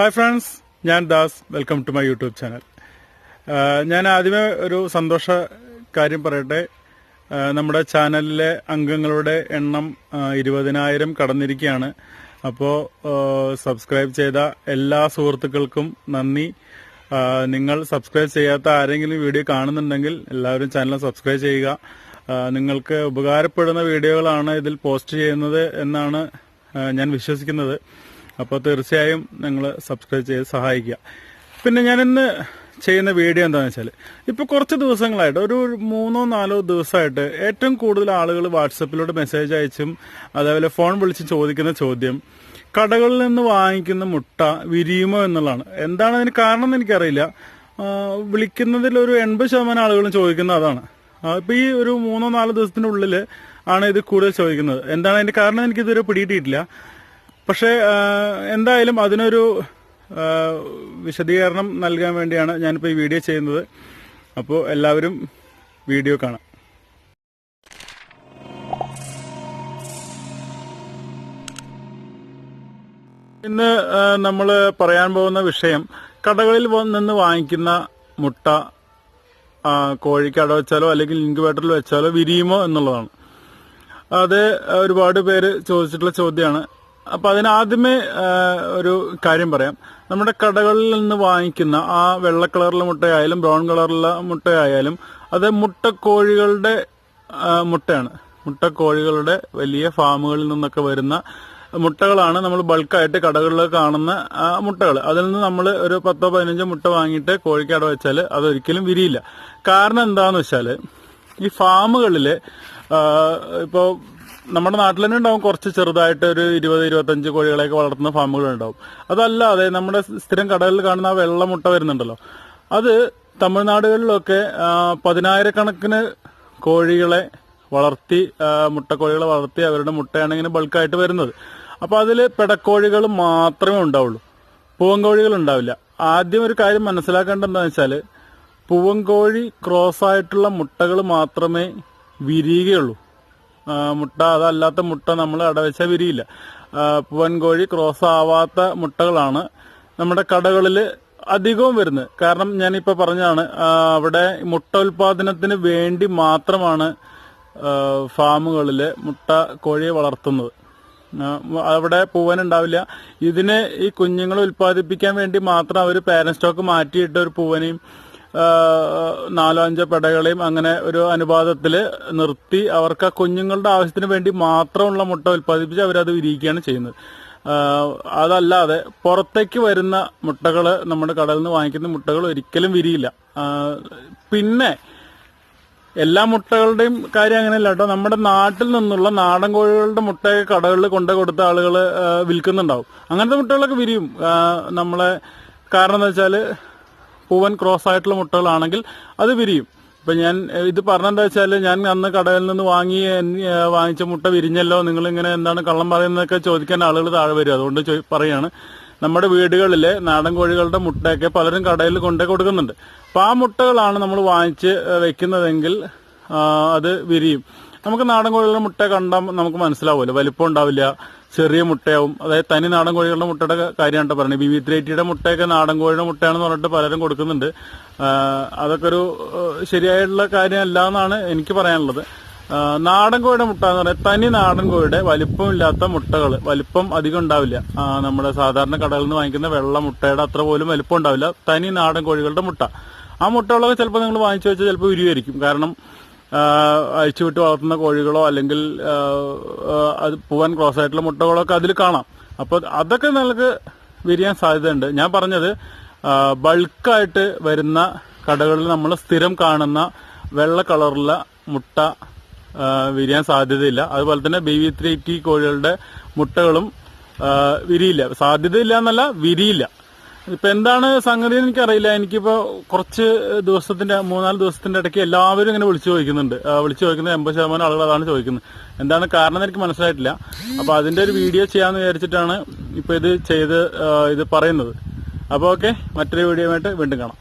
Hi friends ഞാൻ Das. Welcome to my YouTube channel ഞാൻ ആദ്യമേ ഒരു സന്തോഷ കാര്യം പറയട്ടെ. നമ്മുടെ ചാനലിലെ അംഗങ്ങളുടെ എണ്ണം ഇരുപതിനായിരം കടന്നിരിക്കുകയാണ്. അപ്പോൾ സബ്സ്ക്രൈബ് ചെയ്ത എല്ലാ സുഹൃത്തുക്കൾക്കും നന്ദി. നിങ്ങൾ സബ്സ്ക്രൈബ് ചെയ്യാത്ത ആരെങ്കിലും വീഡിയോ കാണുന്നുണ്ടെങ്കിൽ എല്ലാവരും ചാനൽ സബ്സ്ക്രൈബ് ചെയ്യുക. നിങ്ങൾക്ക് ഉപകാരപ്പെടുന്ന വീഡിയോകളാണ് ഇതിൽ പോസ്റ്റ് ചെയ്യുന്നത് എന്നാണ് ഞാൻ വിശ്വസിക്കുന്നത്. അപ്പോൾ തീർച്ചയായും നിങ്ങൾ സബ്സ്ക്രൈബ് ചെയ്ത് സഹായിക്കുക. പിന്നെ ഞാൻ ഇന്ന് ചെയ്യുന്ന വീഡിയോ എന്താണെന്ന് വെച്ചാൽ ഇപ്പോൾ കുറച്ച് ദിവസങ്ങളായിട്ട് ഒരു മൂന്നോ നാലോ ദിവസമായിട്ട് ഏറ്റവും കൂടുതൽ ആളുകൾ വാട്സപ്പിലൂടെ മെസ്സേജ് അയച്ചും അതേപോലെ ഫോൺ വിളിച്ച് ചോദിക്കുന്ന ചോദ്യം കടകളിൽ നിന്ന് വാങ്ങിക്കുന്ന മുട്ട വിരിയുമോ എന്നുള്ളതാണ്. എന്താണ് അതിന് കാരണം എന്ന് എനിക്കറിയില്ല. വിളിക്കുന്നതിൽ ഒരു എൺപത് ശതമാനം ആളുകളും ചോദിക്കുന്നത് അതാണ്. ഇപ്പം ഈ ഒരു മൂന്നോ നാലോ ദിവസത്തിനുള്ളിൽ ആണ് ഇത് കൂടുതൽ ചോദിക്കുന്നത്. എന്താണ് അതിന്റെ കാരണം എനിക്ക് ഇതുവരെ പിടിയിട്ടിട്ടില്ല പക്ഷേ എന്തായാലും അതിനൊരു വിശദീകരണം നൽകാൻ വേണ്ടിയാണ് ഞാനിപ്പോൾ ഈ വീഡിയോ ചെയ്യുന്നത്. അപ്പോൾ എല്ലാവരും വീഡിയോ കാണാം. ഇന്ന് നമ്മൾ പറയാൻ പോകുന്ന വിഷയം കടകളിൽ നിന്ന് വാങ്ങിക്കുന്ന മുട്ട കോഴിക്ക് അട വെച്ചാലോ അല്ലെങ്കിൽ ഇൻക്യുബേറ്ററിൽ വെച്ചാലോ വിരിയുമോ എന്നുള്ളതാണ്. അത് ഒരുപാട് പേര് ചോദിച്ചിട്ടുള്ള ചോദ്യമാണ്. അപ്പൊ അതിനാദ്യമേ ഒരു കാര്യം പറയാം. നമ്മുടെ കടകളിൽ നിന്ന് വാങ്ങിക്കുന്ന ആ വെള്ള കളറിലെ മുട്ടയായാലും ബ്രൗൺ കളറിലെ മുട്ടയായാലും അത് മുട്ടക്കോഴികളുടെ മുട്ടയാണ്. മുട്ടക്കോഴികളുടെ വലിയ ഫാമുകളിൽ നിന്നൊക്കെ വരുന്ന മുട്ടകളാണ് നമ്മൾ ബൾക്കായിട്ട് കടകളിൽ കാണുന്ന മുട്ടകൾ. അതിൽ നിന്ന് നമ്മൾ ഒരു പത്തോ പതിനഞ്ചോ മുട്ട വാങ്ങിയിട്ട് കോഴിക്കാട് വെച്ചാൽ അതൊരിക്കലും വിരിയില്ല. കാരണം എന്താന്ന് വെച്ചാൽ ഈ ഫാമുകളിൽ ഇപ്പോൾ നമ്മുടെ നാട്ടിൽ തന്നെ ഉണ്ടാവും കുറച്ച് ചെറുതായിട്ട് ഒരു ഇരുപത് ഇരുപത്തഞ്ച് കോഴികളെയൊക്കെ വളർത്തുന്ന ഫാമുകൾ ഉണ്ടാവും. അതല്ലാതെ നമ്മുടെ സ്ഥിരം കടലിൽ കാണുന്ന ആ വെള്ളമുട്ട വരുന്നുണ്ടല്ലോ. അത് തമിഴ്നാടുകളിലൊക്കെ പതിനായിരക്കണക്കിന് കോഴികളെ വളർത്തി മുട്ടക്കോഴികളെ വളർത്തി അവരുടെ മുട്ടയാണ് ഇങ്ങനെ ബൾക്കായിട്ട് വരുന്നത്. അപ്പൊ അതിൽ പെടക്കോഴികൾ മാത്രമേ ഉണ്ടാവുള്ളൂ. പൂവൻകോഴികൾ ഉണ്ടാവില്ല. ആദ്യം ഒരു കാര്യം മനസ്സിലാക്കേണ്ടത് വെച്ചാൽ പൂവൻ പൂവൻകോഴി ക്രോസ് ആയിട്ടുള്ള മുട്ടകൾ മാത്രമേ വിരിയുകയുള്ളൂ. മുട്ട അതല്ലാത്ത മുട്ട നമ്മൾ അടവെച്ചാൽ വിരിയില്ല. പൂവൻകോഴി ക്രോസ് ആവാത്ത മുട്ടകളാണ് നമ്മുടെ കടകളിൽ അധികവും വരുന്നത്. കാരണം ഞാൻ പറഞ്ഞതാണ് അവിടെ മുട്ട ഉൽപാദനത്തിന് വേണ്ടി മാത്രമാണ് ഫാമുകളിൽ മുട്ട കോഴിയെ വളർത്തുന്നത്. അവിടെ പൂവനുണ്ടാവില്ല ഇതിനെ ഈ കുഞ്ഞുങ്ങളെ ഉൽപ്പാദിപ്പിക്കാൻ വേണ്ടി മാത്രം അവർ പാരന്റ് സ്റ്റോക്ക് മാറ്റിയിട്ട് ഒരു പൂവനെയും നാലോ അഞ്ചോ പെടകളെയും അങ്ങനെ ഒരു അനുപാതത്തിൽ നിർത്തി അവർക്ക് ആ കുഞ്ഞുങ്ങളുടെ ആവശ്യത്തിന് വേണ്ടി മാത്രമുള്ള മുട്ട ഉൽപ്പാദിപ്പിച്ച് അവരത് വിരിയിക്കുകയാണ് ചെയ്യുന്നത്. അതല്ലാതെ പുറത്തേക്ക് വരുന്ന മുട്ടകൾ നമ്മുടെ കടലിൽ നിന്ന് വാങ്ങിക്കുന്ന മുട്ടകൾ ഒരിക്കലും വിരിയില്ല. പിന്നെ എല്ലാ മുട്ടകളുടെയും കാര്യം അങ്ങനെയല്ല കേട്ടോ. നമ്മുടെ നാട്ടിൽ നിന്നുള്ള നാടൻ കോഴികളുടെ മുട്ടയൊക്കെ കടകളിൽ കൊണ്ടു കൊടുത്ത ആളുകൾ വിൽക്കുന്നുണ്ടാവും. അങ്ങനത്തെ മുട്ടകളൊക്കെ വിരിയും. നമ്മളെ കാരണം എന്താ വെച്ചാൽ പൂവൻ ക്രോസ് ആയിട്ടുള്ള മുട്ടകളാണെങ്കിൽ അത് വിരിയും. ഇപ്പൊ ഞാൻ ഇത് പറഞ്ഞെന്താ വെച്ചാൽ ഞാൻ അന്ന് കടയിൽ നിന്ന് വാങ്ങി വാങ്ങിച്ച മുട്ട വിരിഞ്ഞല്ലോ നിങ്ങൾ ഇങ്ങനെ എന്താണ് കള്ളം പറയുന്നതൊക്കെ ചോദിക്കാൻ ആളുകൾ താഴെ വരും. അതുകൊണ്ട് പറയാണ് നമ്മുടെ വീടുകളിലെ നാടൻ കോഴികളുടെ മുട്ടയൊക്കെ പലരും കടയിൽ കൊണ്ടേ കൊടുക്കുന്നുണ്ട്. അപ്പൊ ആ മുട്ടകളാണ് നമ്മൾ വാങ്ങിച്ച് വെക്കുന്നതെങ്കിൽ അത് വിരിയും. നമുക്ക് നാടൻ കോഴികളുടെ മുട്ട കണ്ടാൽ നമുക്ക് മനസ്സിലാവുമല്ലോ. വലിപ്പം ഉണ്ടാവില്ല. ചെറിയ മുട്ടയാവും. അതായത് തനി നാടൻ കോഴികളുടെ മുട്ടയുടെ കാര്യമാണ് പറയുന്നത്. ബി വി ത്രീ മുട്ടയൊക്കെ നാടൻ കോഴിയുടെ മുട്ടയാണെന്ന് പറഞ്ഞിട്ട് പലരും കൊടുക്കുന്നുണ്ട്. അതൊക്കെ ഒരു ശരിയായിട്ടുള്ള കാര്യമല്ല എന്നാണ് എനിക്ക് പറയാനുള്ളത്. നാടൻ കോഴിയുടെ മുട്ട എന്ന് പറയുന്നത് തനി നാടൻ കോഴിയുടെ വലിപ്പമില്ലാത്ത മുട്ടകൾ വലിപ്പം അധികം ഉണ്ടാവില്ല. നമ്മുടെ സാധാരണ കടകളിൽ നിന്ന് വാങ്ങിക്കുന്ന വെള്ള മുട്ടയുടെ അത്ര പോലും വലിപ്പം ഉണ്ടാവില്ല. തനി നാടൻ കോഴികളുടെ മുട്ട. ആ മുട്ടകളൊക്കെ ചിലപ്പോൾ നിങ്ങൾ വാങ്ങിച്ചു വെച്ചാൽ ചിലപ്പോൾ ഉരുവായിരിക്കും കാരണം അഴിച്ചുവിട്ട് വളർത്തുന്ന കോഴികളോ അല്ലെങ്കിൽ അത് പൂവൻ ക്രോസ് ആയിട്ടുള്ള മുട്ടകളോ ഒക്കെ അതിൽ കാണാം. അപ്പോൾ അതൊക്കെ നമുക്ക് വിരിയാൻ സാധ്യതയുണ്ട്. ഞാൻ പറഞ്ഞത് ബൾക്കായിട്ട് വരുന്ന കടകളിൽ നമ്മൾ സ്ഥിരം കാണുന്ന വെള്ള കളറുള്ള മുട്ട വിരിയാൻ സാധ്യതയില്ല. അതുപോലെ തന്നെ ബി വി ത്രീ ടി കോഴികളുടെ മുട്ടകളും വിരിയില്ല. സാധ്യതയില്ല എന്നല്ല വിരിയില്ല. ഇപ്പൊ എന്താണ് സംഗതി എനിക്കറിയില്ല. എനിക്കിപ്പോ കുറച്ച് ദിവസത്തിന്റെ മൂന്നാൽ ദിവസത്തിന്റെ ഇടയ്ക്ക് എല്ലാവരും ഇങ്ങനെ വിളിച്ചു ചോദിക്കുന്നുണ്ട്. വിളിച്ചു ചോദിക്കുന്ന എൺപത് ശതമാനം ആളുകൾ അതാണ് ചോദിക്കുന്നത്. എന്താണ് കാരണം എനിക്ക് മനസ്സിലായിട്ടില്ല. അപ്പൊ അതിന്റെ ഒരു വീഡിയോ ചെയ്യാന്ന് വിചാരിച്ചിട്ടാണ് ഇപ്പൊ ഇത് ചെയ്ത് ഇത് പറയുന്നത്. അപ്പൊ ഓക്കെ മറ്റൊരു വീഡിയോ ആയിട്ട് വീണ്ടും കാണാം.